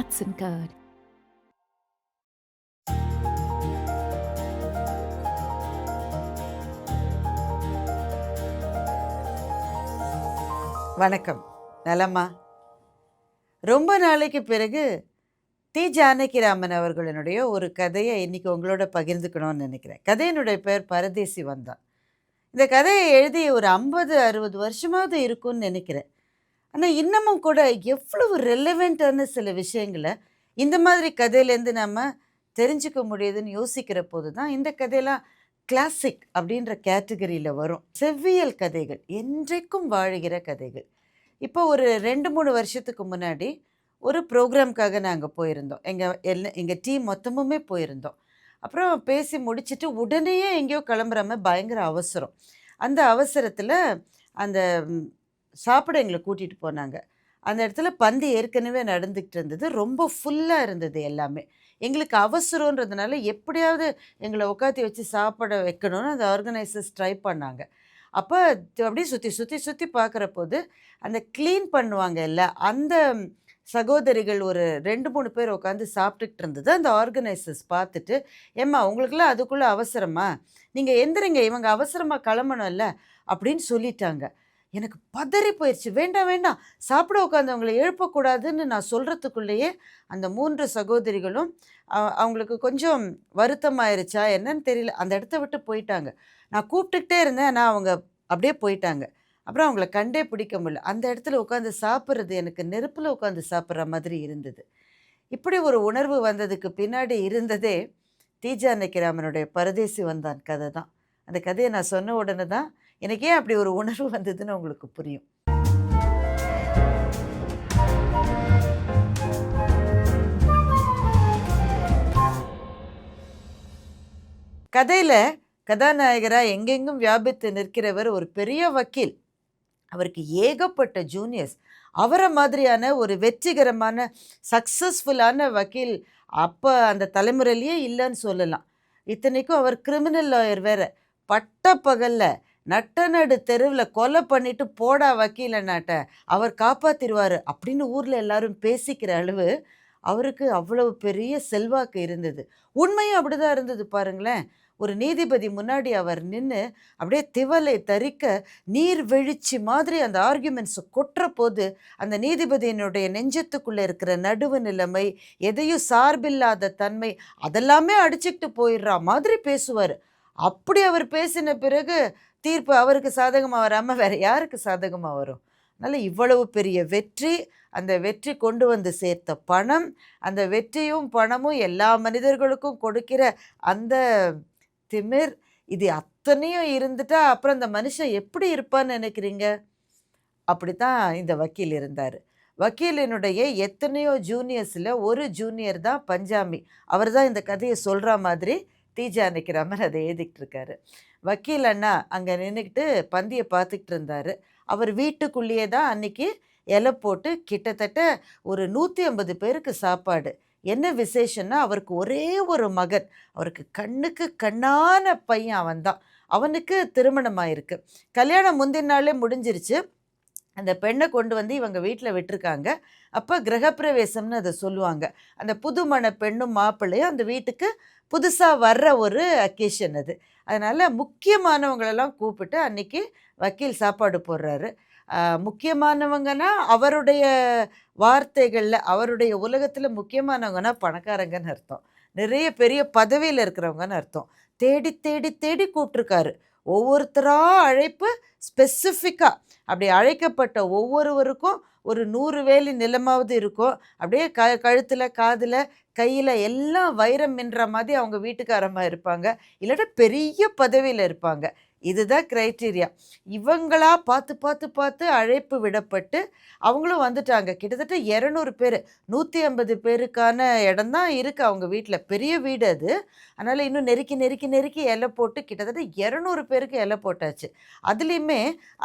Hudson Curd. வணக்கம். நலம்மா ரொம்ப நாளைக்கு பிறகு டி. ஜானகிராமன் அவர்களினுடைய ஒரு கதையை இன்னைக்கு உங்களோட பகிர்ந்துக்கணும்னு நினைக்கிறேன். கதையினுடைய பேர் பரதேசி வந்தான். இந்த கதையை எழுதி ஒரு ஐம்பது அறுபது வருஷமாவது இருக்கும்னு நினைக்கிறேன். ஆனால் இன்னமும் கூட எவ்வளவு ரெலவெண்ட்டான சில விஷயங்களை இந்த மாதிரி கதையிலேருந்து நம்ம தெரிஞ்சுக்க முடியுதுன்னு யோசிக்கிற போது தான் இந்த கதையெல்லாம் கிளாசிக் அப்படின்ற கேட்டகரியில் வரும். செவ்வியல் கதைகள் என்றைக்கும் வாழுகிற கதைகள். இப்போ ஒரு ரெண்டு மூணு வருஷத்துக்கு முன்னாடி ஒரு ப்ரோக்ராம்க்காக நாங்கள் போயிருந்தோம். எங்கள் எல்லாம் எங்கள் டீம் மொத்தமுமே போயிருந்தோம். அப்புறம் பேசி முடிச்சுட்டு உடனேயே எங்கேயோ கிளம்புறாம பயங்கர அவசரம். அந்த அவசரத்தில் அந்த சாப்பிட எங்களை கூட்டிகிட்டு போனாங்க. அந்த இடத்துல பந்து ஏற்கனவே நடந்துக்கிட்டு இருந்தது. ரொம்ப ஃபுல்லாக இருந்தது எல்லாமே. எங்களுக்கு அவசரன்றதுனால எப்படியாவது எங்களை உட்காத்தி வச்சு சாப்பிட வைக்கணும்னு அந்த ஆர்கனைசர்ஸ் ட்ரை பண்ணாங்க. அப்போ அப்படியே சுற்றி சுற்றி சுற்றி பார்க்குற போது அந்த க்ளீன் பண்ணுவாங்க இல்லை அந்த சகோதரிகள் ஒரு ரெண்டு மூணு பேர் உட்காந்து சாப்பிட்டுக்கிட்டு இருந்தது. அந்த ஆர்கனைசர்ஸ் பார்த்துட்டு ஏம்மா உங்களுக்குலாம் அதுக்குள்ளே அவசரமா? நீங்கள் எந்திரிங்க இவங்க அவசரமாக கிளம்பணும்ல அப்படின்னு சொல்லிட்டாங்க. எனக்கு பதறி போயிடுச்சு வேண்டாம் வேண்டாம். சாப்பிட உட்காந்தவங்களை எழுப்பக்கூடாதுன்னு நான் சொல்கிறதுக்குள்ளேயே அந்த மூன்று சகோதரிகளும் அவங்களுக்கு கொஞ்சம் வருத்தமாயிருச்சா என்னன்னு தெரியல. அந்த இடத்த விட்டு போயிட்டாங்க. நான் கூப்பிட்டுக்கிட்டே இருந்தேன். ஆனால் அவங்க அப்படியே போயிட்டாங்க. அப்புறம் அவங்கள கண்டே பிடிக்க முடியல. அந்த இடத்துல உட்காந்து சாப்பிட்றது எனக்கு நெருப்பில் உட்காந்து சாப்பிட்ற மாதிரி இருந்தது. இப்படி ஒரு உணர்வு வந்ததுக்கு பின்னாடி இருந்ததே தீஜா நக்கிராமனுடைய பரதேசி வந்தான் கதை தான். அந்த கதையை நான் சொன்ன உடனே தான் எனக்கு ஏன் அப்படி ஒரு உணர்வு வந்ததுன்னு உங்களுக்கு புரியும். கதையில் கதாநாயகராக எங்கெங்கும் வியாபித்து நிற்கிறவர் ஒரு பெரிய வக்கீல். அவருக்கு ஏகப்பட்ட ஜூனியர்ஸ் அவரை மாதிரியான ஒரு வெற்றிகரமான சக்ஸஸ்ஃபுல்லான வக்கீல் அப்போ அந்த தலைமுறையிலேயே இல்லைன்னு சொல்லலாம். இத்தனைக்கும் அவர் கிரிமினல் லாயர் வேறு. பட்ட பகலில் நட்ட நடு தெருவில் கொலை பண்ணிட்டு போடா வக்கீல நாட்ட அவர் காப்பாற்றிடுவார் அப்படின்னு ஊரில் எல்லாரும் பேசிக்கிற அளவு அவருக்கு அவ்வளவு பெரிய செல்வாக்கு இருந்தது. உண்மையும் அப்படிதான் இருந்தது பாருங்களேன். ஒரு நீதிபதி முன்னாடி அவர் நின்று அப்படியே திவலை தரிக்க நீர் வெளிச்சி மாதிரி அந்த ஆர்கியூமெண்ட்ஸை கொட்டுற போது அந்த நீதிபதியினுடைய நெஞ்சத்துக்குள்ளே இருக்கிற நடுவு நிலைமை எதையும் சார்பில்லாத தன்மை அதெல்லாமே அடிச்சுக்கிட்டு போயிடுறா மாதிரி பேசுவார். அப்படி அவர் பேசின பிறகு தீர்ப்பு அவருக்கு சாதகமாக வராமல் வேறு யாருக்கு சாதகமாக வரும்? அதனால் இவ்வளவு பெரிய வெற்றி அந்த வெற்றி கொண்டு வந்து சேர்த்த பணம் அந்த வெற்றியும் பணமும் எல்லா மனிதர்களுக்கும் கொடுக்கிற அந்த திமிர் இது அத்தனையும் இருந்துட்டா அப்புறம் அந்த மனுஷன் எப்படி இருப்பான்னு நினைக்கிறீங்க? அப்படி தான் இந்த வக்கீல் இருந்தார். வக்கீலினுடைய எத்தனையோ ஜூனியர்ஸில் ஒரு ஜூனியர் தான் பஞ்சாமி. அவர் தான் இந்த கதையை சொல்கிற மாதிரி தீஜா நிற்கிறாமன் அதை எழுதிக்கிட்டு இருக்காரு. வக்கீல் அண்ணா அங்கே நின்றுக்கிட்டு பந்தியை பார்த்துக்கிட்டு இருந்தார். அவர் வீட்டுக்குள்ளேயே தான் அன்னைக்கு இலை போட்டு கிட்டத்தட்ட ஒரு நூற்றி ஐம்பது பேருக்கு சாப்பாடு. என்ன விசேஷன்னா அவருக்கு ஒரே ஒரு மகன். அவருக்கு கண்ணுக்கு கண்ணான பையன் அவன்தான் அவனுக்கு திருமணம் ஆயிருக்கு கல்யாணம் முந்தின நாளே முடிஞ்சிருச்சு. அந்த பெண்ணை கொண்டு வந்து இவங்க வீட்டில் விட்டுருக்காங்க. அப்போ கிரகப்பிரவேசம்னு அதை சொல்லுவாங்க. அந்த புதுமண பெண்ணும் மாப்பிள்ளையும் அந்த வீட்டுக்கு புதுசாக வர்ற ஒரு அக்கேஷன் அது. அதனால் முக்கியமானவங்களெல்லாம் கூப்பிட்டு அன்னைக்கு வக்கீல் சாப்பாடு போடுறாரு. முக்கியமானவங்கன்னா அவருடைய வார்த்தைகளில் அவருடைய உலகத்தில் முக்கியமானவங்கன்னா பணக்காரங்கன்னு அர்த்தம். நிறைய பெரிய பதவியில் இருக்கிறவங்கன்னு அர்த்தம். தேடி தேடி தேடி கூப்பிட்ருக்காரு ஒவ்வொருத்தராக அழைப்பு ஸ்பெசிஃபிக்காக அப்படி அழைக்கப்பட்ட ஒவ்வொருவருக்கும் ஒரு நூறு வேலி நிலமாவது இருக்கும் அப்படியே க கழுத்தில் காதில் கையில் எல்லாம் வைரம் மின்ற மாதிரி அவங்க வீட்டுக்காரமாக இருப்பாங்க. இல்லாட்டா பெரிய பதவியில் இருப்பாங்க. இதுதான் க்ரைட்டீரியா இவங்களா பார்த்து பார்த்து பார்த்து அழைப்பு விடப்பட்டு அவங்களும் வந்துட்டாங்க. கிட்டத்தட்ட இரநூறு பேர் நூற்றி ஐம்பது பேருக்கான இடம் தான் இருக்குது அவங்க வீட்டில் பெரிய வீடு அது. அதனால் இன்னும் நெருக்கி நெருக்கி நெருக்கி இலை போட்டு கிட்டத்தட்ட இரநூறு பேருக்கு இலை போட்டாச்சு. அதுலேயுமே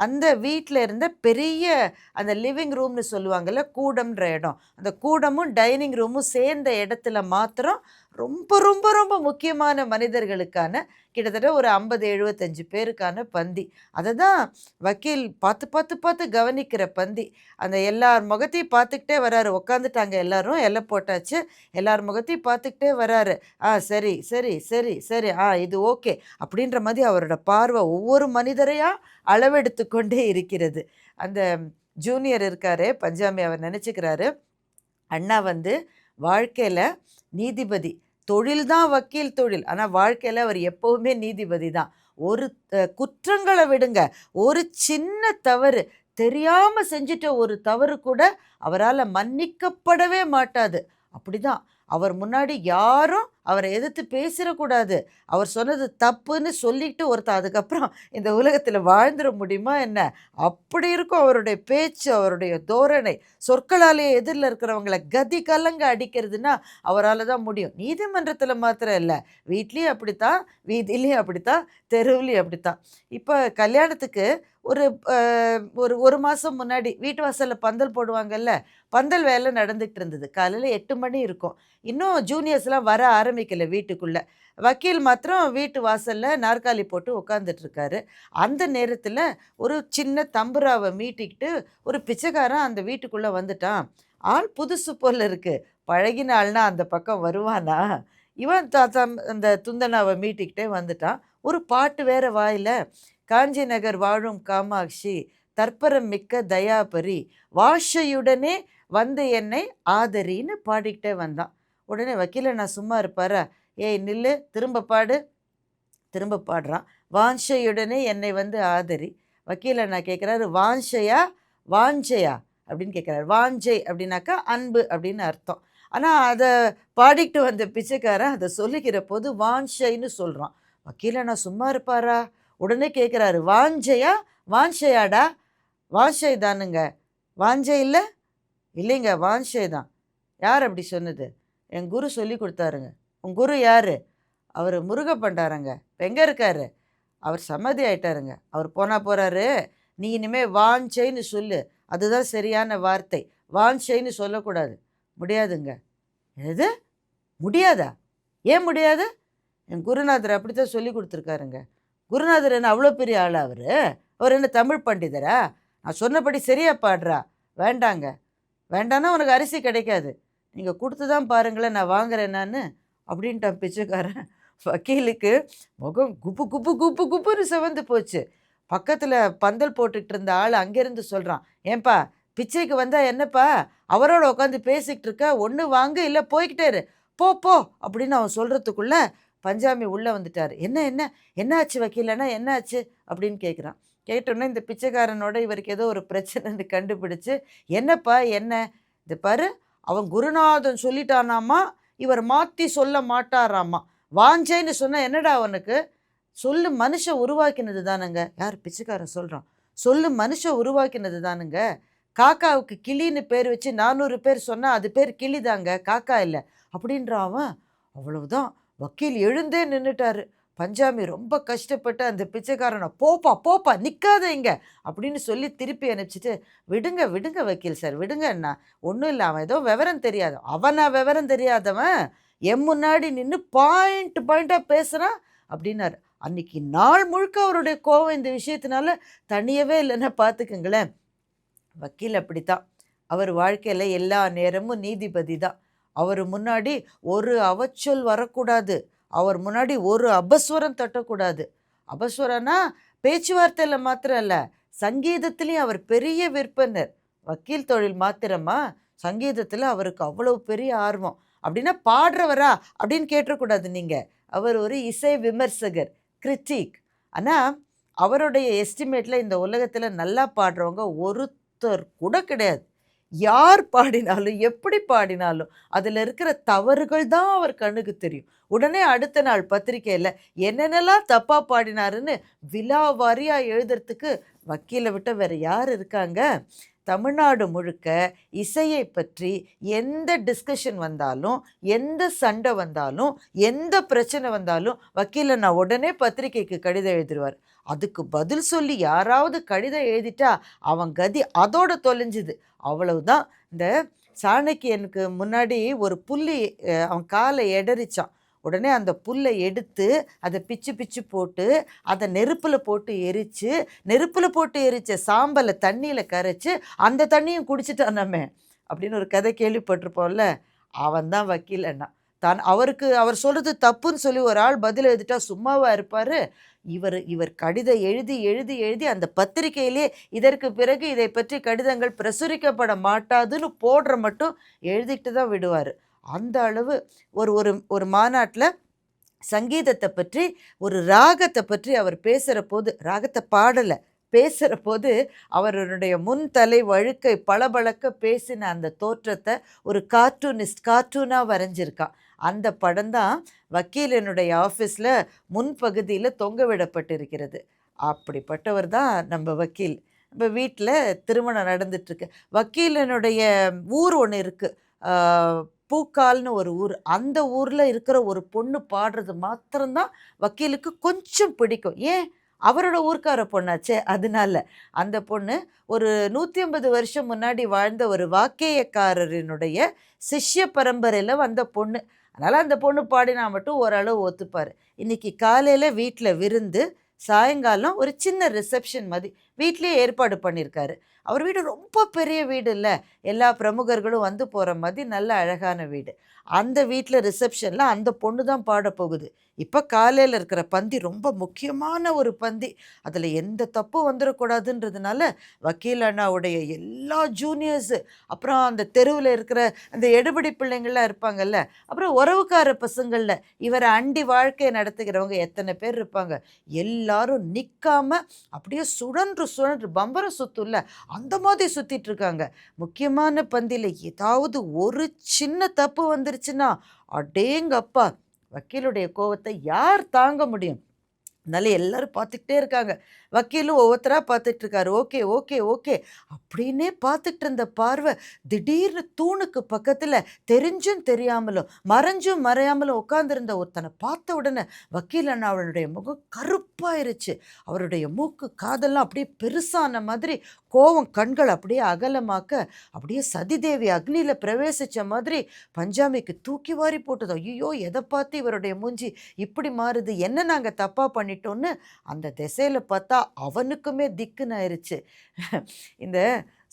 அந்த வீட்டில் இருந்த பெரிய அந்த லிவிங் ரூம்னு சொல்லுவாங்கல்ல கூடம்ன்ற இடம். அந்த கூடமும் டைனிங் ரூமும் சேர்ந்த இடத்துல மாத்திரம் ரொம்ப ரொம்ப ரொம்ப முக்கியமான மனிதர்களுக்கான கிட்டத்தட்ட ஒரு ஐம்பது எழுபத்தஞ்சு பேருக்கான பந்தி. அதை தான் வக்கீல் பார்த்து பார்த்து பார்த்து கவனிக்கிற பந்தி. அந்த எல்லார் முகத்தையும் பார்த்துக்கிட்டே வராரு. உட்காந்துட்டாங்க எல்லாரும் எல்லை போட்டாச்சு. எல்லார் முகத்தையும் பார்த்துக்கிட்டே வராரு. ஆ சரி சரி சரி சரி. ஆ இது ஓகே. அப்படின்ற மாதிரி அவரோட பார்வை ஒவ்வொரு மனிதரையாக அளவெடுத்து கொண்டே இருக்கிறது. அந்த ஜூனியர் இருக்காரு பஞ்சாமி அவர் நினச்சிக்கிறாரு அண்ணா வந்து வாழ்க்கையில் நீதிபதி. தொழில் தான் வக்கீல் தொழில். ஆனால் வாழ்க்கையில் அவர் எப்போவுமே நீதிபதி தான். ஒரு குற்றங்களை விடுங்க. ஒரு சின்ன தவறு தெரியாமல் செஞ்சிட்ட ஒரு தவறு கூட அவரால் மன்னிக்கப்படவே மாட்டாது. அப்படிதான். அவர் முன்னாடி யாரும் அவரை எதிர்த்து பேசிடக்கூடாது அவர் சொன்னது தப்புன்னு சொல்லிட்டு ஒருத்தன் அதுக்கப்புறம் இந்த உலகத்தில் வாழ்ந்துட முடியுமா என்ன? அப்படி இருக்கும் அவருடைய பேச்சு அவருடைய தோரணை. சொற்களாலே எதிரில் இருக்கிறவங்கள கதி கலங்க அடிக்கிறதுனா அவரால் தான் முடியும். நீதிமன்றத்தில் மாத்திரம் இல்லை. வீட்லேயும் அப்படித்தான் வீதியிலையும் அப்படித்தான் தெருவுலேயும் அப்படித்தான். இப்போ கல்யாணத்துக்கு ஒரு ஒரு ஒரு மாதம் முன்னாடி வீட்டு வாசலில் பந்தல் போடுவாங்கல்ல? பந்தல் வேலை நடந்துகிட்டு இருந்தது. காலையில் எட்டு மணி இருக்கும். இன்னும் ஜூனியர்ஸ்லாம் வர ஆரம்பி ஆரம்பிக்கல வீட்டுக்குள்ளே. வக்கீல் மாத்திரம் வீட்டு வாசலில் நாற்காலி போட்டு உட்காந்துட்டு இருக்காரு அந்த நேரத்தில் ஒரு சின்ன தம்புராவை மீட்டிக்கிட்டு ஒரு பிச்சைக்காரன் அந்த வீட்டுக்குள்ளே வந்துட்டான். ஆள் புதுசு போல இருக்குது பழகின ஆள்னா அந்த பக்கம் வருவானா? இவன் த- தம்- அந்த துந்தனாவை மீட்டிக்கிட்டே வந்துட்டான். ஒரு பாட்டு வேற வாயில் காஞ்சி நகர் வாழும் காமாட்சி தற்பரம் மிக்க தயாபரி வாஷையுடனே வந்து என்னை ஆதரின்னு பாடிக்கிட்டே வந்தான். உடனே வக்கீல நான் சும்மா இருப்பாரா? ஏய் நில்லு திரும்ப பாடு. திரும்ப பாடுறான். வாஞ்சையுடனே என்னை வந்து ஆதரி. வக்கீல நான் கேட்குறாரு வாஞ்சையா? வாஞ்சையா? அப்படின்னு கேட்குறாரு வாஞ்சை அப்படின்னாக்கா அன்பு அப்படின்னு அர்த்தம். ஆனால் அதை பாடிக்கிட்டு வந்த பிச்சைக்காரன் அதை சொல்லிக்கிற போது வாஞ்சைன்னு சொல்கிறான் வக்கீல நான் சும்மா இருப்பாரா? உடனே கேட்குறாரு வாஞ்சையா? வாஞ்சையாடா? வாஞ்சை தானுங்க. வாஞ்சை இல்லை? இல்லைங்க வாஞ்சை தான். யார் அப்படி சொன்னது? என் குரு சொல்லி கொடுத்தாருங்க. உன் குரு யார்? அவர் முருக பண்டாரங்க இப்போ எங்கே இருக்காரு? அவர் சம்மதி ஆயிட்டாருங்க. அவர் போனால் போகிறாரு நீ இனிமேல் வாஞ்சைன்னு சொல்லு. அதுதான் சரியான வார்த்தை. வாஞ்சைன்னு சொல்லக்கூடாது. முடியாதுங்க. எது? முடியாதா? ஏன் முடியாது? என் குருநாதர் அப்படி தான் சொல்லி கொடுத்துருக்காருங்க. குருநாதர் என்ன அவ்வளோ பெரிய ஆள் அவர்? அவர் என்ன தமிழ் பண்டிதரா? நான் சொன்னபடி சரியாக பாடுறா? வேண்டாங்க. வேண்டான்னா உனக்கு அரிசி கிடைக்காது. நீங்கள் கொடுத்து தான் பாருங்களேன் நான் வாங்குறேன் நான் அப்படின்ட்டான் பிச்சைக்காரன். வக்கீலுக்கு முகம் குப்பு குப்பு குப்பு குப்புன்னு செவந்து போச்சு. பக்கத்தில் பந்தல் போட்டுக்கிட்டு இருந்த ஆள் அங்கேருந்து சொல்கிறான் ஏன்பா பிச்சைக்கு வந்தால் என்னப்பா? அவரோட உட்காந்து பேசிக்கிட்டு இருக்க ஒன்று வாங்கு இல்லை போய்கிட்டே இரு. போ போ அப்படின்னு அவன் சொல்கிறதுக்குள்ளே பஞ்சாமி உள்ளே வந்துட்டார். என்ன என்ன? என்னாச்சு வக்கீலனா? என்னாச்சு? அப்படின்னு கேட்குறான் கேட்டோன்னே இந்த பிச்சைக்காரனோட இவருக்கு ஏதோ ஒரு பிரச்சனைன்னு கண்டுபிடிச்சு என்னப்பா என்ன? இது பாரு அவன் குருநாதன் சொல்லிட்டானாமா? இவர் மாற்றி சொல்ல மாட்டாராமா? வாஞ்சைன்னு சொன்னால் என்னடா அவனுக்கு? சொல்லு மனுஷன் உருவாக்கினது தானுங்க. யார் பிச்சைக்காரன் சொல்கிறான் சொல்லு மனுஷன் உருவாக்கினது தானுங்க. காக்காவுக்கு கிளின்னு பேர் வச்சு நானூறு பேர் சொன்னால் அது பேர் கிளி தாங்க. காக்கா இல்லை. அப்படின்றான் அவன். அவ்வளவுதான். வக்கீல் எழுந்தே நின்றுட்டாரு பஞ்சாமி ரொம்ப கஷ்டப்பட்டு அந்த பிச்சைக்காரனை போப்பா போப்பா நிற்காத இங்க. அப்படின்னு சொல்லி திருப்பி அனுப்பிச்சிட்டு விடுங்க விடுங்க வக்கீல் சார் விடுங்க என்ன ஒன்றும் இல்லை அவன் ஏதோ விவரம் தெரியாது. அவனா விவரம் தெரியாதவன்? என் முன்னாடி நின்று பாயிண்ட் பாயிண்ட்டாக பேசுகிறான் அப்படின்னாரு. அன்னைக்கு நாள் முழுக்க அவருடைய கோவம் இந்த விஷயத்தினால தனியவே இல்லைன்னா பார்த்துக்குங்களேன் வக்கீல் அப்படித்தான். அவர் வாழ்க்கையில் எல்லா நேரமும் நீதிபதி தான். அவர் முன்னாடி ஒரு அவச்சொல் வரக்கூடாது. அவர் முன்னாடி ஒரு அபஸ்வரம் தட்டக்கூடாது. அபஸ்வரம்னா பேச்சுவார்த்தையில் மாத்திரம் இல்லை சங்கீதத்துலேயும் அவர் பெரிய விற்பனர். வக்கீல் தொழில் மாத்திரமா? சங்கீதத்தில் அவருக்கு அவ்வளோ பெரிய ஆர்வம். அப்படின்னா பாடுறவரா? அப்படின்னு கேட்டக்கூடாது நீங்கள் அவர் ஒரு இசை விமர்சகர் கிரிட்டிக் ஆனால் அவருடைய எஸ்டிமேட்டில் இந்த உலகத்தில் நல்லா பாடுறவங்க ஒருத்தர் கூட கிடையாது. யார் பாடினாலும் எப்படி பாடினாலும் அதில் இருக்கிற தவறுகள் தான் அவர் கண்ணுக்கு தெரியும். உடனே அடுத்த நாள் பத்திரிக்கையில் என்னென்னலாம் தப்பாக பாடினாருன்னு விலாவாரியாக எழுதுறதுக்கு வக்கீலை விட்ட வேறு யார் இருக்காங்க? தமிழ்நாடு முழுக்க இசையை பற்றி எந்த டிஸ்கஷன் வந்தாலும் எந்த சண்டை வந்தாலும் எந்த பிரச்சனை வந்தாலும் வக்கீலை நான் உடனே பத்திரிக்கைக்கு கடிதம் எழுதிடுவார் அதுக்கு பதில் சொல்லி யாராவது கடிதம் எழுதிட்டா அவன் கதி அதோட தொலைஞ்சுது. அவ்வளவுதான். இந்த சாணக்கியனுக்கு முன்னாடி ஒரு புள்ளி அவன் காலை எடறிச்சான். உடனே அந்த புல்லை எடுத்து அதை பிச்சு பிச்சு போட்டு அதை நெருப்பில் போட்டு எரித்து நெருப்பில் போட்டு எரித்த சாம்பலை தண்ணியில் கரைச்சி அந்த தண்ணியும் குடிச்சிட்டான் நம்ம அப்படின்னு ஒரு கதை கேள்விப்பட்டிருப்போம்ல. அவன் தான் வக்கீல் அண்ணா தான் அவருக்கு அவர் சொல்கிறது தப்புன்னு சொல்லி ஒரு ஆள் பதில் எழுதிட்டா சும்மாவாக இருப்பார்? இவர் இவர் கடிதம் எழுதி எழுதி எழுதி அந்த பத்திரிகையிலே இதற்கு பிறகு இதை பற்றி கடிதங்கள் பிரசுரிக்கப்பட மாட்டாதுன்னு போடுற மட்டும் எழுதிட்டு தான் விடுவார். அந்த அளவு ஒரு ஒரு ஒரு மாநாட்டில் சங்கீதத்தை பற்றி ஒரு ராகத்தை பற்றி அவர் பேசுகிற போது ராகத்தை பாடலை பேசுகிற போது அவருடைய முன்தலை வழுக்கை பளபளக்க பேசின அந்த தோற்றத்தை ஒரு கார்ட்டூனிஸ்ட் கார்ட்டூனாக வரைஞ்சிருக்கான் அந்த படம் தான் வக்கீலனுடைய ஆஃபீஸில் முன்பகுதியில் தொங்க விடப்பட்டிருக்கிறது. அப்படிப்பட்டவர் தான் நம்ம வக்கீல். நம்ம வீட்டில் திருமணம் நடந்துட்டுருக்கு வக்கீலனுடைய ஊர் ஒன்று இருக்குது பூக்கால்னு ஒரு ஊர். அந்த ஊரில் இருக்கிற ஒரு பொண்ணு பாடுறது மாத்திரம்தான் வக்கீலுக்கு கொஞ்சம் பிடிக்கும். ஏன்? அவரோட ஊர்க்கார பொண்ணாச்சே. அதனால அந்த பொண்ணு ஒரு நூற்றி ஐம்பது வருஷம் முன்னாடி வாழ்ந்த ஒரு வாக்கேயக்காரரினுடைய சிஷ்ய பரம்பரையில் வந்த பொண்ணு. அதனால் அந்த பொண்ணு பாடினா மட்டும் ஓரளவு ஒத்துப்பார். இன்றைக்கி காலையில் வீட்டில் விருந்து சாயங்காலம் ஒரு சின்ன ரிசப்ஷன் மாதிரி வீட்லேயே ஏற்பாடு பண்ணியிருக்காரு அவர் வீடு ரொம்ப பெரிய வீடு இல்லை. எல்லா பிரமுகர்களும் வந்து போகிற மாதிரி நல்ல அழகான வீடு. அந்த வீட்டில் ரிசப்ஷனில் அந்த பொண்ணு தான் பாட போகுது. இப்போ காலையில் இருக்கிற பந்தி ரொம்ப முக்கியமான ஒரு பந்தி. அதில் எந்த தப்பும் வந்துடக்கூடாதுன்றதுனால வக்கீல் அண்ணாவுடைய எல்லா ஜூனியர்ஸு அப்புறம் அந்த தெருவில் இருக்கிற அந்த எடுபடி பிள்ளைங்கள்லாம் இருப்பாங்கல்ல அப்புறம் உறவுக்கார பசங்களில் இவரை அண்டி வாழ்க்கையை நடத்துகிறவங்க எத்தனை பேர் இருப்பாங்க. எல்லாரும் நிற்காம அப்படியே சுழன்று சுழன்று பம்பரம் சுற்றும்ல அந்த மாதிரி சுற்றிட்டு இருக்காங்க. முக்கியமான பந்தியில் ஏதாவது ஒரு சின்ன தப்பு வந்துருச்சுன்னா அடேங்கப்பா! வக்கீலுடைய கோவத்தை யார் தாங்க முடியும்? அதனால எல்லாரும் பார்த்துக்கிட்டே இருக்காங்க. வக்கீலும் ஒவ்வொருத்தராக பார்த்துட்டு இருக்காரு ஓகே ஓகே ஓகே. அப்படின்னே பார்த்துட்டு இருந்த பார்வை திடீர்னு தூணுக்கு பக்கத்தில் தெரிஞ்சும் தெரியாமலும் மறைஞ்சும் மறையாமலும் உட்காந்துருந்த ஒருத்தனை பார்த்த உடனே வக்கீல் அண்ணா அவளுடைய முகம் கருப்பாயிருச்சு. அவருடைய மூக்கு காதெல்லாம் அப்படியே பெருசான மாதிரி கோவம் கண்கள் அப்படியே அகலமாக்க அப்படியே சதிதேவி அக்னியில் பிரவேசித்த மாதிரி பஞ்சாமிக்கு தூக்கி வாரி போட்டது. ஐயோ எதை பார்த்து இவருடைய மூஞ்சி இப்படி மாறுது? என்ன நாங்கள் தப்பாக பண்ணிட்டோன்னு அந்த திசையில் பார்த்தா அவனுக்குமே திக்குன்னு ஆயிடுச்சு இந்த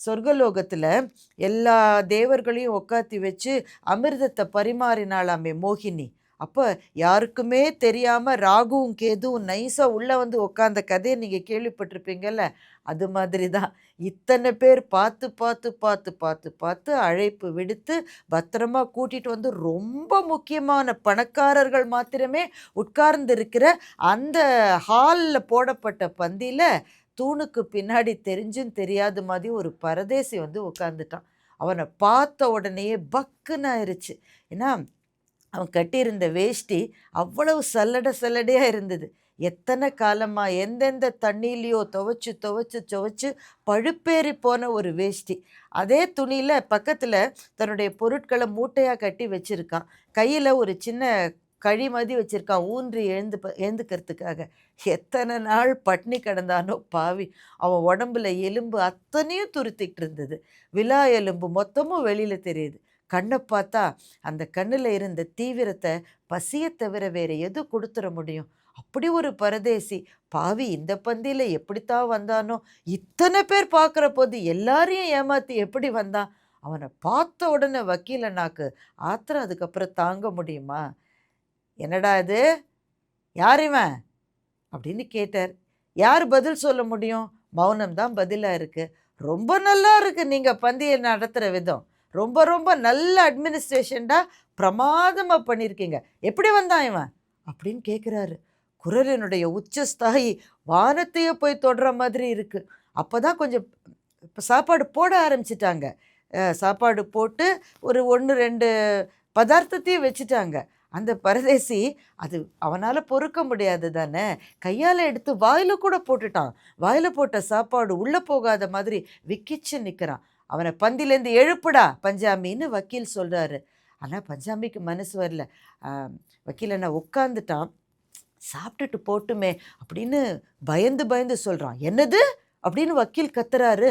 சொர்க்கலோகத்தில் எல்லா தேவர்களையும் உட்காத்தி வச்சு அமிர்தத்தை பரிமாறினாளாமே மோகினி. அப்போ யாருக்குமே தெரியாமல் ராகுவும் கேதுவும் நைஸாக உள்ளே வந்து உட்காந்த கதையை நீங்கள் கேள்விப்பட்டிருப்பீங்கல்ல? அது மாதிரி தான் இத்தனை பேர் பார்த்து பார்த்து பார்த்து பார்த்து பார்த்து அழைப்பு விடுத்து பத்திரமா கூட்டிகிட்டு வந்து ரொம்ப முக்கியமான பணக்காரர்கள் மாத்திரமே உட்கார்ந்திருக்கிற அந்த ஹாலில் போடப்பட்ட பந்தியில் தூணுக்கு பின்னாடி தெரிஞ்சும் தெரியாத மாதிரி ஒரு பரதேசி வந்து உட்காந்துட்டான் அவனை பார்த்த உடனேயே பக்குன்னு ஆயிடுச்சு ஏன்னா அவன் கட்டியிருந்த வேஷ்டி அவ்வளவு சல்லடை சல்லடையாக இருந்தது. எத்தனை காலமாக எந்தெந்த தண்ணியிலையோ துவைச்சு துவைச்சு துவைச்சு பழுப்பேறி போன ஒரு வேஷ்டி. அதே துணியில் பக்கத்தில் தன்னுடைய பொருட்களை மூட்டையாக கட்டி வச்சுருக்கான். கையில் ஒரு சின்ன கழி மாதிரி வச்சுருக்கான் ஊன்றி எழுந்து ப- எழுந்துக்கிறதுக்காக. எத்தனை நாள் பட்னி கிடந்தானோ பாவி. அவன் உடம்புல எலும்பு அத்தனையும் துருத்திக்கிட்டு இருந்தது. விலா எலும்பு மொத்தமும் வெளியில் தெரியுது. கண்ணை பார்த்தா அந்த கண்ணில் இருந்த தீவிரத்தை பசியை தவிர வேறு எது கொடுத்துட முடியும்? அப்படி ஒரு பரதேசி பாவி இந்த பந்தியில் எப்படித்தான் வந்தானோ? இத்தனை பேர் பார்க்குற போது எல்லாரையும் ஏமாற்றி எப்படி வந்தான் அவனை பார்த்த உடனே வக்கீல் அண்ணாக்கு ஆத்திரம் அதுக்கப்புறம் தாங்க முடியுமா? என்னடா இது? யார் இவன்? அப்படின்னு கேட்டார். யார் பதில் சொல்ல முடியும்? மௌனம் தான் பதிலாக இருக்குது ரொம்ப நல்லா இருக்குது நீங்கள் பந்தியை நடத்துகிற விதம். ரொம்ப ரொம்ப நல்ல அட்மினிஸ்ட்ரேஷன்டாக பிரமாதமாக பண்ணியிருக்கீங்க எப்படி வந்தான் இவன்? அப்படின்னு கேட்குறாரு குரலினுடைய உச்சஸ்தாயி வானத்தையே போய் தொடுற மாதிரி இருக்குது அப்போ தான் கொஞ்சம் இப்போ சாப்பாடு போட ஆரம்பிச்சிட்டாங்க. சாப்பாடு போட்டு ஒரு ஒன்று ரெண்டு பதார்த்தத்தையும் வச்சுட்டாங்க. அந்த பரதேசி அது அவனால் பொறுக்க முடியாது தானே? கையால் எடுத்து வாயில் கூட போட்டுட்டான். வாயில் போட்ட சாப்பாடு உள்ளே போகாத மாதிரி விக்கிச்சு நிற்கிறான் அவனை பந்திலேருந்து எழுப்புடா பஞ்சாமின்னு வக்கீல் சொல்கிறாரு ஆனால் பஞ்சாமிக்கு மனசு வரல. வக்கீல் என்ன உட்காந்துட்டான் சாப்பிட்டுட்டு போட்டுமே அப்படின்னு பயந்து பயந்து சொல்கிறான் என்னது? அப்படின்னு வக்கீல் கத்துறாரு.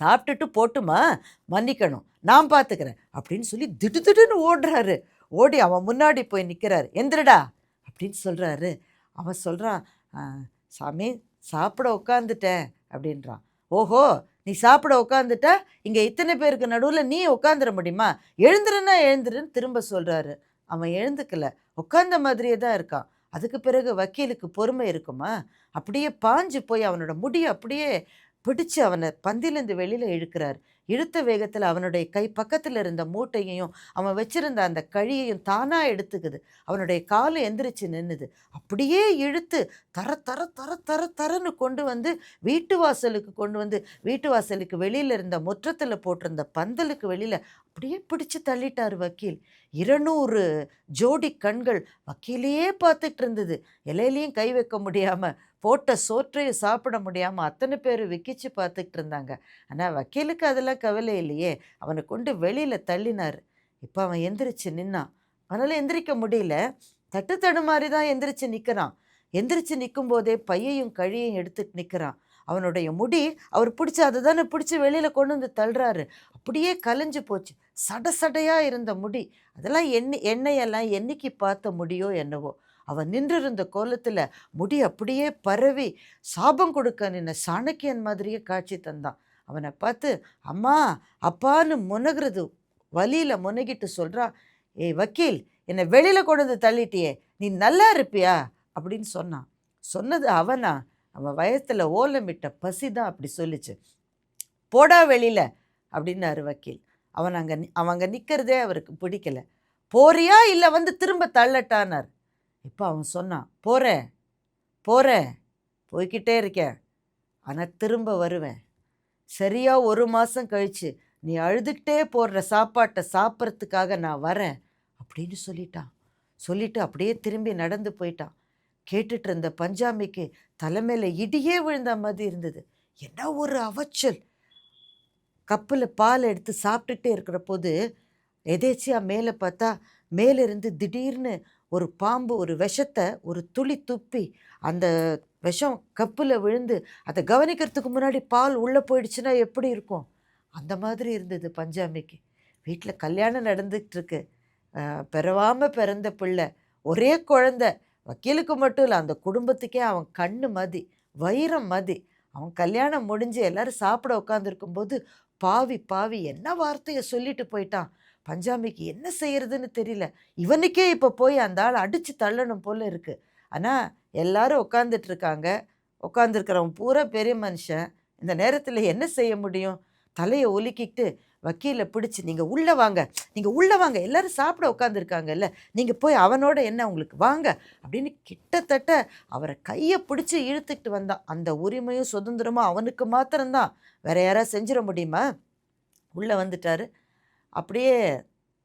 சாப்பிட்டுட்டு போட்டுமா? மன்னிக்கணும். நான் பார்த்துக்கிறேன் அப்படின்னு சொல்லி திடுதிடுன்னு ஓடுறாரு. ஓடி அவன் முன்னாடி போய் நிற்கிறாரு எந்திரடா அப்படின்னு சொல்கிறாரு அவன் சொல்கிறான் சாமி சாப்பிட உட்காந்துட்டேன் அப்படின்றான். ஓஹோ! நீ சாப்பிட உட்காந்துட்டா இங்கே இத்தனை பேருக்கு நடுவில் நீ உட்காந்துட முடியுமா? எழுந்துருன்னா எழுந்துருன்னு திரும்ப சொல்கிறாரு அவன் எழுந்துக்கல. உட்காந்த மாதிரியே தான் இருக்கான். அதுக்கு பிறகு வக்கீலுக்கு பொறுமை இருக்குமா? அப்படியே பாஞ்சு போய் அவனோட முடியை அப்படியே பிடிச்சு அவனை பந்திலேருந்து வெளியில் இழுக்கிறார். இழுத்த வேகத்தில் அவனுடைய கை பக்கத்தில் இருந்த மூட்டையையும் அவன் வச்சிருந்த அந்த கழியையும் தானாக எடுத்துக்குது. அவனுடைய காலு எந்திரிச்சு நின்னுது. அப்படியே இழுத்து தர தர தர தர தரன்னு கொண்டு வந்து வீட்டு வாசலுக்கு கொண்டு வந்து வீட்டு வாசலுக்கு வெளியில் இருந்த முற்றத்தில் போட்டிருந்த பந்தலுக்கு வெளியில் அப்படியே பிடிச்சு தள்ளிட்டார் வக்கீல். இருநூறு ஜோடி கண்கள் வக்கீலையே பார்த்துட்டு இருந்தது. இலையிலையும் கை வைக்க முடியாமல் போட்ட சோற்றையும் சாப்பிட முடியாமல் அத்தனை பேர் விக்கிச்சு பார்த்துக்கிட்டு இருந்தாங்க. ஆனால் வக்கீலுக்கு அதெல்லாம் கவலை இல்லையே. அவனை கொண்டு வெளியில் தள்ளினார். இப்போ அவன் எந்திரிச்சு நின்னான். அவனால் எந்திரிக்க முடியல. தட்டு தடுமாறி தான் எந்திரிச்சு நிற்கிறான் எந்திரிச்சு நிற்கும் போதே பையையும் கழியையும் எடுத்துட்டு நிற்கிறான் அவனுடைய முடி அவர் பிடிச்சி அதை தானே பிடிச்சி வெளியில் கொண்டு வந்து தள்ளுறாரு. அப்படியே கலைஞ்சு போச்சு. சட சடையாக இருந்த முடி. அதெல்லாம் எண்ணெய் எண்ணெயெல்லாம் என்னைக்கு பார்த்த முடியோ என்னவோ. அவன் நின்றிருந்த கோலத்தில் முடி அப்படியே பரவி சாபம் கொடுக்க நின்ன சாணக்கியன் மாதிரியே காட்சி தந்தான். அவனை பார்த்து அம்மா அப்பான்னு முனகிறது வலியில் முனகிட்டு சொல்கிறான் ஏய் வக்கீல் என்னை வெளியில் கொண்டு வந்து தள்ளிட்டியே நீ நல்லா இருப்பியா? அப்படின்னு சொன்னான். சொன்னது அவனா. அவன் வயத்தில் ஓலமிட்ட பசி தான் அப்படி சொல்லிச்சு. போடா வெளியில் அப்படின்னாரு வக்கீல். அவன் அங்கே அவன் அங்கே நிற்கிறதே அவருக்கு பிடிக்கல. போறியா? இல்லை வந்து திரும்ப தள்ளட்டானார் இப்போ அவன் சொன்னான் போகிறேன் போகிறேன் போய்கிட்டே இருக்கேன் ஆனால் திரும்ப வருவேன். சரியாக ஒரு மாதம் கழித்து நீ அழுதுகிட்டே போடுற சாப்பாட்டை சாப்பிட்றதுக்காக நான் வரேன் அப்படின்னு சொல்லிட்டான். சொல்லிட்டு அப்படியே திரும்பி நடந்து போயிட்டான். கேட்டுட்டு இருந்த பஞ்சாமிக்கு தலைமையில் இடியே விழுந்த மாதிரி இருந்தது. என்ன ஒரு அவச்சல். கப்பில் பால் எடுத்து சாப்பிட்டுட்டே இருக்கிற போது எதேச்சியாக மேலே பார்த்தா மேலிருந்து திடீர்னு ஒரு பாம்பு ஒரு விஷத்தை ஒரு துளி துப்பி அந்த விஷம் கப்பில் விழுந்து அதை கவனிக்கிறதுக்கு முன்னாடி பால் உள்ளே போயிடுச்சுன்னா எப்படி இருக்கும்? அந்த மாதிரி இருந்தது பஞ்சாமிக்கு. வீட்டில் கல்யாணம் நடந்துகிட்ருக்கு பிறவாமல் பிறந்த பிள்ளை ஒரே குழந்த. வக்கீலுக்கு மட்டும் இல்லை அந்த குடும்பத்துக்கே அவன் கண்ணு மதி வைரம் மதி. அவன் கல்யாணம் முடிஞ்சு எல்லோரும் சாப்பிட உட்காந்துருக்கும்போது பாவி பாவி என்ன வார்த்தையை சொல்லிட்டு போயிட்டான்? பஞ்சாமிக்கு என்ன செய்யறதுன்னு தெரியல. இவனுக்கே இப்போ போய் அந்த ஆள் அடித்து தள்ளணும் போல் இருக்குது ஆனால் எல்லாரும் உட்காந்துட்ருக்காங்க உட்காந்துருக்கிறவன் பூரா பெரிய மனுஷன். இந்த நேரத்தில் என்ன செய்ய முடியும்? தலையை ஒலுக்கிட்டு வக்கீலை பிடிச்சி நீங்கள் உள்ளே வாங்க. நீங்கள் உள்ளே வாங்க. எல்லோரும் சாப்பிட உட்காந்துருக்காங்கல்ல நீங்கள் போய் அவனோட என்ன உங்களுக்கு வாங்க. அப்படின்னு கிட்டத்தட்ட அவரை கையை பிடிச்சி இழுத்துக்கிட்டு வந்தான். அந்த உரிமையும் சுதந்திரமும் அவனுக்கு மாத்திரம்தான். வேற யாராவது செஞ்சிட முடியுமா? உள்ளே வந்துட்டார். அப்படியே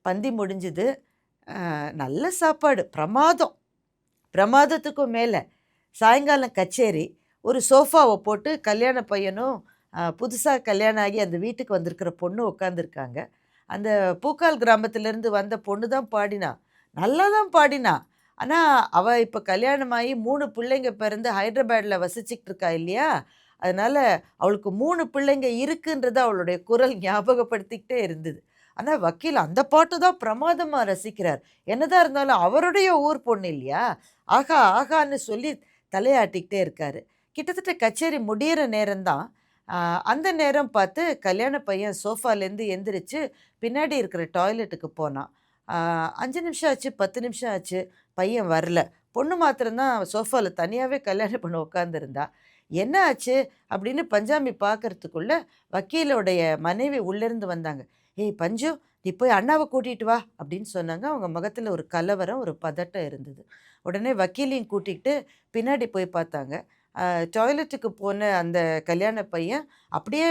பந்தி முடிஞ்சுது. நல்ல சாப்பாடு. பிரமாதம். பிரமாதத்துக்கும் மேலே. சாயங்காலம் கச்சேரி. ஒரு சோஃபாவை போட்டு கல்யாண பையனும் புதுசாக கல்யாணம் ஆகி அந்த வீட்டுக்கு வந்திருக்கிற பொண்ணு உட்காந்துருக்காங்க அந்த பூக்கால் கிராமத்திலேருந்து வந்த பொண்ணு தான் பாடினா. நல்லா தான் பாடினா. ஆனால் அவள் இப்போ கல்யாணமாகி மூணு பிள்ளைங்க பிறந்து ஹைதராபாடில் வசிச்சுக்கிட்டு இருக்கா இல்லையா? அதனால் அவளுக்கு மூணு பிள்ளைங்க இருக்குன்றது அவளுடைய குரல் ஞாபகப்படுத்திக்கிட்டே இருந்தது. ஆனால் வக்கீல் அந்த பாட்டு தான் பிரமாதமாக ரசிக்கிறார். என்னதான் இருந்தாலும் அவருடைய ஊர் பொண்ணு இல்லையா? ஆகா ஆகான்னு சொல்லி தலையாட்டிக்கிட்டே இருக்கார். கிட்டத்தட்ட கச்சேரி முடிகிற நேரம்தான் அந்த நேரம் பார்த்து கல்யாண பையன் சோஃபாலேருந்து எந்திரிச்சு பின்னாடி இருக்கிற டாய்லெட்டுக்கு போனான். அஞ்சு நிமிஷம் ஆச்சு பத்து நிமிஷம் ஆச்சு பையன் வரல. பொண்ணு மாத்திரம்தான் சோஃபாவில் தனியாகவே கல்யாணம் பண்ண உட்காந்துருந்தா என்ன ஆச்சு? அப்படின்னு பஞ்சாமி பார்க்கறதுக்குள்ள வக்கீலோடைய மனைவி உள்ளேருந்து வந்தாங்க. ஏய் பஞ்சு நீ போய் அண்ணாவை கூட்டிகிட்டு வா அப்படின்னு சொன்னாங்க. அவங்க முகத்தில் ஒரு கலவரம் ஒரு பதட்டம் இருந்தது. உடனே வக்கீலையும் கூட்டிகிட்டு பின்னாடி போய் பார்த்தாங்க. டாய்லெட்டுக்கு போன அந்த கல்யாண பையன் அப்படியே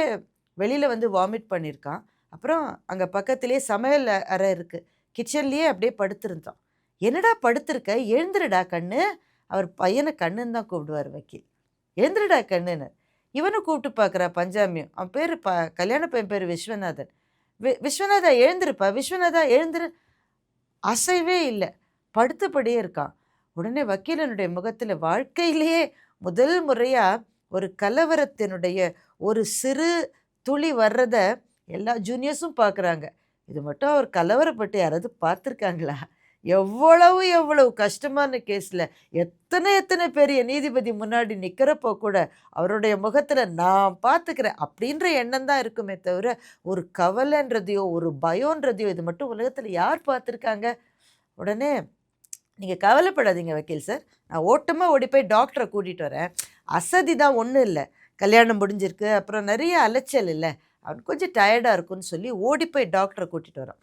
வெளியில் வந்து வாமிட் பண்ணியிருக்கான். அப்புறம் அங்கே பக்கத்துலேயே சமையல் அறை இருக்குது கிச்சன்லேயே அப்படியே படுத்திருந்தான். என்னடா படுத்திருக்க? எழுந்துருடா கண்ணு. அவர் பையனை கண்ணுன்னு தான் கூப்பிடுவார் வக்கீல். எழுந்துருடா கண்ணுன்னு. இவனும் கூப்பிட்டு பார்க்குறா பஞ்சாமியும். அவன் பேர் ப கல்யாண பையன் பேர் விஸ்வநாதன். வி விஸ்வநாதா எழுந்திருப்பா. விஸ்வநாதா எழுந்திரு. அசைவே இல்லை. படுத்தபடியே இருக்கான் உடனே வக்கீலனுடைய முகத்தில் வாழ்க்கையிலேயே முதல் முறையாக ஒரு கலவரத்தினுடைய ஒரு சிறு துளி வர்றத எல்லா ஜூனியர்ஸும் பார்க்குறாங்க இது மட்டும் அவர் கலவரப்பட்டு யாராவது பார்த்துருக்காங்களா? எவ்வளவு எவ்வளவு கஷ்டமான கேஸில் எத்தனை எத்தனை பெரிய நீதிபதி முன்னாடி நிற்கிறப்போ கூட அவருடைய முகத்தில் நான் பார்த்துக்கிறேன் அப்படின்ற எண்ணம் தான் இருக்குமே தவிர ஒரு கவலைன்றதையோ ஒரு பயன்றதையோ இது மட்டும் உலகத்தில் யார் பார்த்துருக்காங்க? உடனே நீங்கள் கவலைப்படாதீங்க வக்கீல் சார். நான் ஓட்டமாக ஓடி போய் டாக்டரை கூட்டிகிட்டு வரேன். அசதி தான் ஒன்றும் இல்லை. கல்யாணம் முடிஞ்சிருக்கு. அப்புறம் நிறைய அலைச்சல் இல்லை. அவன் கொஞ்சம் டயர்டாக இருக்குன்னு சொல்லி ஓடி போய் டாக்டரை கூட்டிகிட்டு வரான்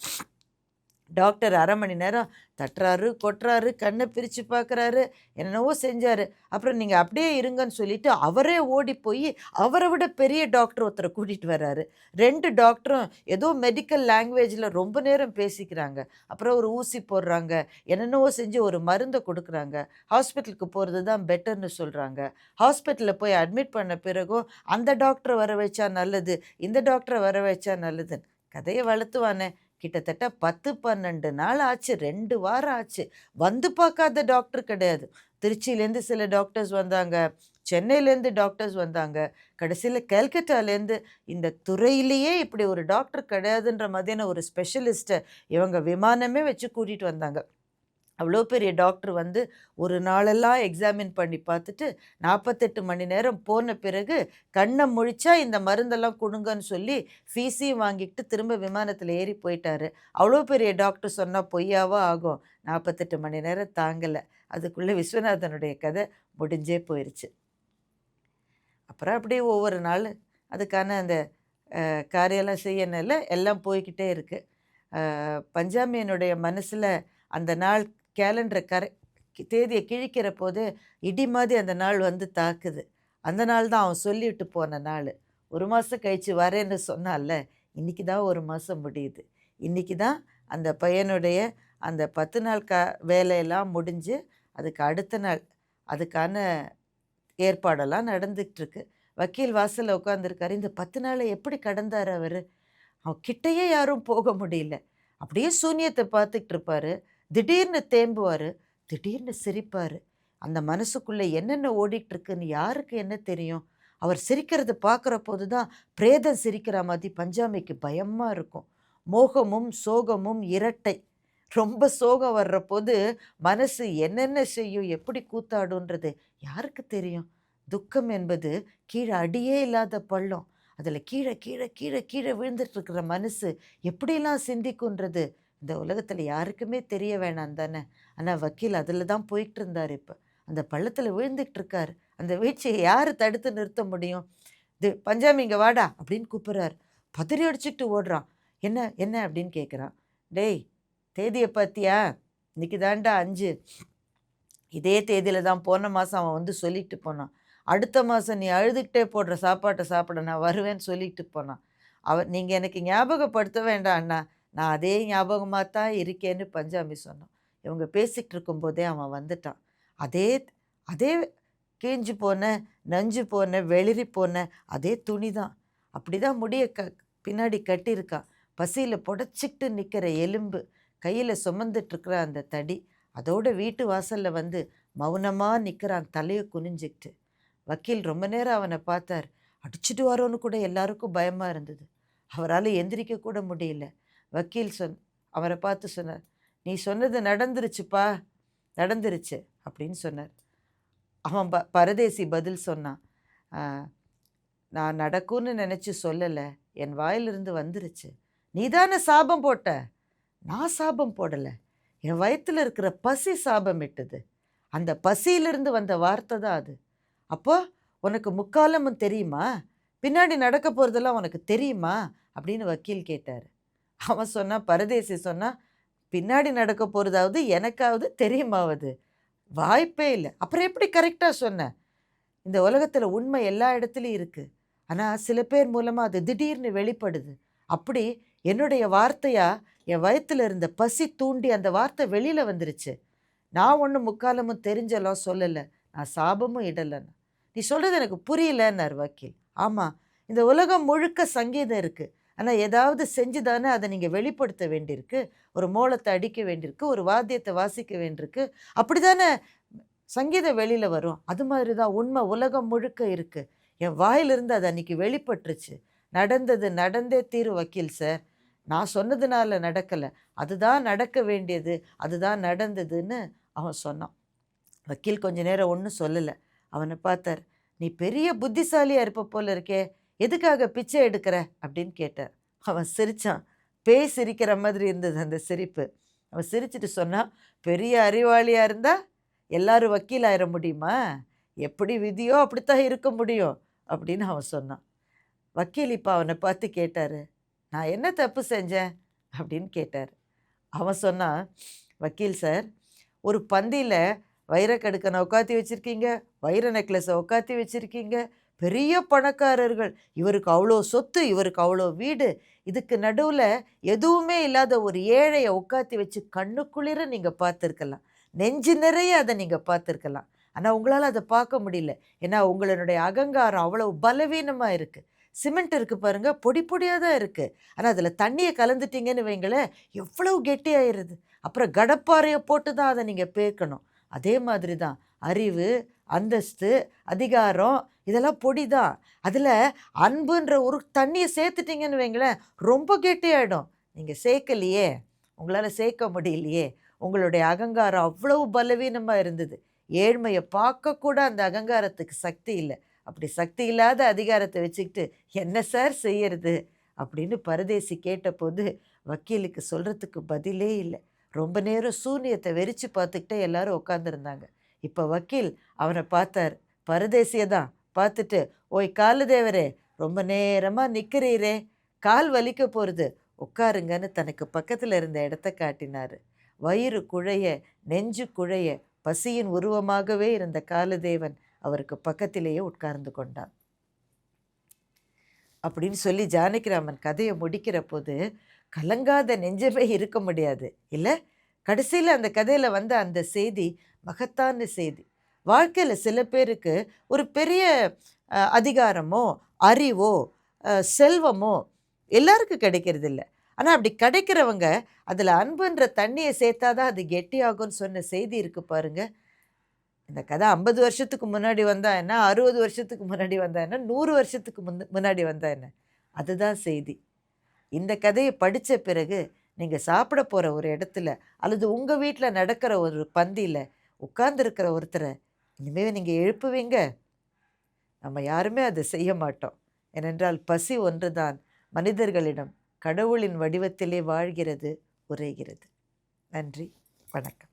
டாக்டர் அரை மணி நேரம் தட்டுறாரு கொட்டுறாரு கண்ணை பிரித்து பார்க்குறாரு என்னென்னவோ செஞ்சார். அப்புறம் நீங்கள் அப்படியே இருங்கன்னு சொல்லிட்டு அவரே ஓடி போய் அவரை விட பெரிய டாக்டர் ஒருத்தரை கூட்டிகிட்டு வர்றாரு. ரெண்டு டாக்டரும் ஏதோ மெடிக்கல் லாங்குவேஜில் ரொம்ப நேரம் பேசிக்கிறாங்க. அப்புறம் ஒரு ஊசி போடுறாங்க என்னென்னவோ செஞ்சு ஒரு மருந்தை கொடுக்குறாங்க. ஹாஸ்பிட்டலுக்கு போகிறது தான் பெட்டர்னு சொல்கிறாங்க ஹாஸ்பிட்டலில் போய் அட்மிட் பண்ண பிறகும் அந்த டாக்டரை வர வச்சா நல்லது இந்த டாக்டரை வர வச்சா நல்லதுன்னு கதையை வளர்த்துவானே. கிட்டத்தட்ட பத்து பன்னெண்டு நாள் ஆச்சு. ரெண்டு வாரம் ஆச்சு. வந்து பார்க்காத டாக்டர் கிடையாது. திருச்சியிலேருந்து சில டாக்டர்ஸ் வந்தாங்க. சென்னையிலேருந்து டாக்டர்ஸ் வந்தாங்க. கடைசியில் கல்கட்டாலேருந்து இந்த துறையிலேயே இப்படி ஒரு டாக்டர் கிடையாதுன்ற மாதிரியான ஒரு ஸ்பெஷலிஸ்ட்டை இவங்க விமானமே வச்சு கூட்டிகிட்டு வந்தாங்க. அவ்வளோ பெரிய டாக்டர் வந்து ஒரு நாளெல்லாம் எக்ஸாமின் பண்ணி பார்த்துட்டு நாற்பத்தெட்டு மணி நேரம் போன பிறகு கண்ணை முழிச்சா இந்த மருந்தெல்லாம் கொடுங்கன்னு சொல்லி ஃபீஸையும் வாங்கிக்கிட்டு திரும்ப விமானத்தில் ஏறி போயிட்டாரு. அவ்வளோ பெரிய டாக்டர் சொன்னால் பொய்யாவோ ஆகும்? நாற்பத்தெட்டு மணி நேரம் தாங்கலை. அதுக்குள்ளே விஸ்வநாதனுடைய கதை முடிஞ்சே போயிடுச்சு அப்புறம் அப்படியே ஒவ்வொரு நாள் அதுக்கான அந்த காரியெல்லாம் செய்யணும்ல எல்லாம் போய்கிட்டே இருக்குது பஞ்சாமியனுடைய மனசில் அந்த நாள் கேலண்டரை கரை தேதியை கிழிக்கிற போது இடி மாதிரி அந்த நாள் வந்து தாக்குது. அந்த நாள் தான் அவன் சொல்லிட்டு போன நாள். ஒரு மாதம் கழித்து வரேன்னு சொன்னால இன்றைக்கி தான் ஒரு மாதம் முடியுது. இன்றைக்கி தான் அந்த பையனுடைய அந்த பத்து நாள் க வேலையெல்லாம் முடிஞ்சு அதுக்கு அடுத்த நாள் அதுக்கான ஏற்பாடெல்லாம் நடந்துகிட்ருக்கு. வக்கீல் வாசலில் உட்காந்துருக்காரு இந்த பத்து நாளை எப்படி கடந்தார் அவர்? அவன் கிட்டேயே யாரும் போக முடியல. அப்படியே சூன்யத்தை பார்த்துக்கிட்டு இருப்பார். திடீர்னு தேம்புவார் திடீர்னு சிரிப்பார். அந்த மனசுக்குள்ளே என்னென்ன ஓடிட்டுருக்குன்னு யாருக்கு என்ன தெரியும்? அவர் சிரிக்கிறது பார்க்குற போது தான் பிரேதம் சிரிக்கிற மாதிரி பஞ்சாமிக்கு பயமாக இருக்கும். மோகமும் சோகமும் இரட்டை. ரொம்ப சோகம் வர்ற போது மனசு என்னென்ன செய்யும் எப்படி கூத்தாடுன்றது யாருக்கு தெரியும்? துக்கம் என்பது கீழே அடியே இல்லாத பள்ளம். அதில் கீழே கீழே கீழே கீழே விழுந்துட்டு இருக்கிற மனசு எப்படிலாம் சிந்திக்குன்றது இந்த உலகத்தில் யாருக்குமே தெரிய வேணாம் தானே? ஆனால் வக்கீல் அதில் தான் போயிட்டு இருந்தார் இப்போ. அந்த பள்ளத்தில் விழுந்துக்கிட்டு இருக்கார் அந்த வீழ்ச்சியை யார் தடுத்து நிறுத்த முடியும்? இது பஞ்சாமி இங்கே வாடா அப்படின்னு கூப்பிட்றாரு. பதறி அடிச்சுட்டு ஓடுறான். என்ன என்ன அப்படின்னு கேட்குறான் டேய் தேதியை பார்த்தியா இன்னைக்கு தாண்டா அஞ்சு. இதே தேதியில் தான் போன மாதம் அவன் வந்து சொல்லிட்டு போனான். அடுத்த மாதம் நீ அழுதுகிட்டே போடுற சாப்பாட்டை சாப்பிட நான் வருவேன்னு சொல்லிட்டு போனான். அவர் நீங்கள் எனக்கு ஞாபகப்படுத்த வேண்டாம் அண்ணா. நான் அதே ஞாபகமாக தான் இருக்கேன்னு பஞ்சாமி சொன்னான். இவங்க பேசிகிட்டு இருக்கும்போதே அவன் வந்துட்டான். அதே அதே கீஞ்சு போன நஞ்சு போன வெளிரி போன அதே துணி தான். அப்படி தான் முடிய க பின்னாடி கட்டியிருக்கான் பசியில் புடச்சிக்கிட்டு நிற்கிற எலும்பு கையில் சுமந்துட்டுருக்குற அந்த தடி அதோட வீட்டு வாசலில் வந்து மௌனமாக நிற்கிறான் தலையை குனிஞ்சிக்கிட்டு. வக்கீல் ரொம்ப நேரம் அவனை பார்த்தார். அடிச்சுட்டு வரோன்னு கூட எல்லாருக்கும் பயமாக இருந்தது. அவரால் எந்திரிக்க கூட முடியல. வக்கீல் சொன் அவரை பார்த்து சொன்னார். நீ சொன்னது நடந்துருச்சுப்பா நடந்துருச்சு அப்படின்னு சொன்னார். அவன் ப பரதேசி பதில் சொன்னான். நான் நடக்கும்னு நினச்சி சொல்லலை என் வாயிலிருந்து வந்துருச்சு. நீ தானே சாபம் போட்ட? நான் சாபம் போடலை. என் வயிற்றில் இருக்கிற பசி சாபம் இட்டுது. அந்த பசியிலிருந்து வந்த வார்த்தை தான் அது. அப்போ உனக்கு முக்காலமும் தெரியுமா? பின்னாடி நடக்க போகிறதெல்லாம் உனக்கு தெரியுமா? அப்படின்னு வக்கீல் கேட்டார். அவன் சொன்னான் பரதேசி சொன்னான் பின்னாடி நடக்க போகிறதாவது எனக்காவது தெரியுமாவது? வாய்ப்பே இல்லை. அப்புறம் எப்படி கரெக்டாக சொன்னேன் இந்த உலகத்தில் உண்மை எல்லா இடத்துலையும் இருக்குது ஆனால் சில பேர் மூலமாக அது திடீர்னு வெளிப்படுது. அப்படி என்னுடைய வார்த்தையாக என் வயத்தில் இருந்த பசி தூண்டி அந்த வார்த்தை வெளியில் வந்துருச்சு. நான் ஒன்றும் முக்காலமும் தெரிஞ்செல்லாம் சொல்லலை. நான் சாபமும் இடலைன்னு. நீ சொல்கிறது எனக்கு புரியலன்னார் வக்கீல். ஆமாம் இந்த உலகம் முழுக்க சங்கீதம் இருக்குது ஆனால் ஏதாவது செஞ்சு தானே அதை நீங்கள் வெளிப்படுத்த வேண்டியிருக்கு. ஒரு மோளத்தை அடிக்க வேண்டியிருக்கு. ஒரு வாத்தியத்தை வாசிக்க வேண்டியிருக்கு. அப்படி தானே சங்கீதம் வெளியில் வரும். அது மாதிரி தான் உண்மை உலகம் முழுக்க இருக்குது என் வாயிலிருந்து அது அன்றைக்கி வெளிப்பட்டுருச்சு. நடந்தது நடந்தே தீரும் வக்கீல் சார். நான் சொன்னதுனால நடக்கலை. அதுதான் நடக்க வேண்டியது. அதுதான் நடந்ததுன்னு அவன் சொன்னான். வக்கீல் கொஞ்ச நேரம் ஒன்றும் சொல்லலை. அவனை பார்த்தார். நீ பெரிய புத்திசாலியாக இருப்ப போல இருக்கே. எதுக்காக பிச்சை எடுக்கிற? அப்படின்னு கேட்டார். அவன் சிரித்தான் பேய் சிரிக்கிற மாதிரி இருந்தது அந்த சிரிப்பு. அவன் சிரிச்சிட்டு சொன்னான் பெரிய அறிவாளியாக இருந்தால் எல்லாரும் வக்கீல் முடியுமா? எப்படி விதியோ அப்படித்தான் இருக்க முடியும் அப்படின்னு அவன் சொன்னான். வக்கீல் இப்போ அவனை பார்த்து கேட்டார் நான் என்ன தப்பு செஞ்சேன்? அப்படின்னு கேட்டார். அவன் சொன்னான் வக்கீல் சார் ஒரு பந்தியில் வைரக்கடுக்கனை உட்காத்தி வச்சுருக்கீங்க வைர நெக்லஸை உட்காத்தி வச்சுருக்கீங்க பெரிய பணக்காரர்கள். இவருக்கு அவ்வளோ சொத்து இவருக்கு அவ்வளோ வீடு. இதுக்கு நடுவில் எதுவுமே இல்லாத ஒரு ஏழையை உட்காத்தி வச்சு கண்ணுக்குளிர நீங்கள் பார்த்துருக்கலாம். நெஞ்சு நிறைய அதை நீங்கள் பார்த்துருக்கலாம். ஆனால் உங்களால் அதை பார்க்க முடியல. ஏன்னா உங்களுடைய அகங்காரம் அவ்வளோ பலவீனமாக இருக்குது சிமெண்ட் இருக்குது பாருங்கள் பொடி பொடியாக தான் இருக்குது ஆனால் அதில் தண்ணியை கலந்துட்டீங்கன்னு வைங்களேன் எவ்வளவு கெட்டியாயிருது. அப்புறம் கடப்பாறையை போட்டு தான் அதை நீங்கள் பேக்கணும் அதே மாதிரி தான் அறிவு அந்தஸ்து அதிகாரம் இதெல்லாம் பொடி தான் அதில் அன்புன்ற ஒரு தண்ணியை சேர்த்துட்டிங்கன்னு வைங்களேன் ரொம்ப கெட்டியாயிடும். நீங்கள் சேர்க்கலையே உங்களால் சேர்க்க முடியலையே உங்களுடைய அகங்காரம் அவ்வளவு பலவீனமாக இருந்தது. ஏழ்மையை பார்க்கக்கூட அந்த அகங்காரத்துக்கு சக்தி இல்லை. அப்படி சக்தி இல்லாத அதிகாரத்தை வச்சுக்கிட்டு என்ன சார் செய்யறது? அப்படின்னு பரதேசி கேட்டபோது வக்கீலுக்கு சொல்கிறதுக்கு பதிலே இல்லை. ரொம்ப நேரம் சூன்யத்தை வெறிச்சு பார்த்துக்கிட்டே எல்லாரும் உட்காந்துருந்தாங்க இப்போ வக்கீல் அவனை பார்த்தார். பரதேசியை தான் பார்த்துட்டு ஓய் காலுதேவரே ரொம்ப நேரமாக நிற்கிறீரே கால் வலிக்க போகிறது உட்காருங்கன்னு தனக்கு பக்கத்தில் இருந்த இடத்த காட்டினார். வயிறு குழைய நெஞ்சு குழைய பசியின் உருவமாகவே இருந்த காலதேவன் அவருக்கு பக்கத்திலேயே உட்கார்ந்து கொண்டான். அப்படின்னு சொல்லி ஜானகிராமன் கதையை முடிக்கிற போது கலங்காத நெஞ்சமே இருக்க முடியாது. இல்லை? கடைசியில் அந்த கதையில் வந்த அந்த செய்தி மகத்தான செய்தி. வாழ்க்கையில் சில பேருக்கு ஒரு பெரிய அதிகாரமோ அறிவோ செல்வமோ எல்லாருக்கும் கிடைக்கிறது இல்லை ஆனால் அப்படி கிடைக்கிறவங்க அதில் அன்புன்ற தண்ணியை சேர்த்தாதான் அது கெட்டியாகும்னு சொன்ன செய்தி இருக்குது பாருங்க. இந்த கதை ஐம்பது வருஷத்துக்கு முன்னாடி வந்தா என்ன அறுபது வருஷத்துக்கு முன்னாடி வந்தா என்ன நூறு வருஷத்துக்கு முன் முன்னாடி வந்தா என்ன? அதுதான் செய்தி. இந்த கதையை படித்த பிறகு நீங்கள் சாப்பிட போகிற ஒரு இடத்துல அல்லது உங்கள் வீட்டில் நடக்கிற ஒரு பந்தியில் உட்கார்ந்துருக்கிற ஒருத்தரை இனிமேல் நீங்கள் எழுப்புவீங்க. நம்ம யாருமே அதை செய்ய மாட்டோம். ஏனென்றால் பசி ஒன்றுதான். மனிதர்களிடம் கடவுளின் வடிவத்திலே வாழ்கிறது உரைகிறது நன்றி. வணக்கம்.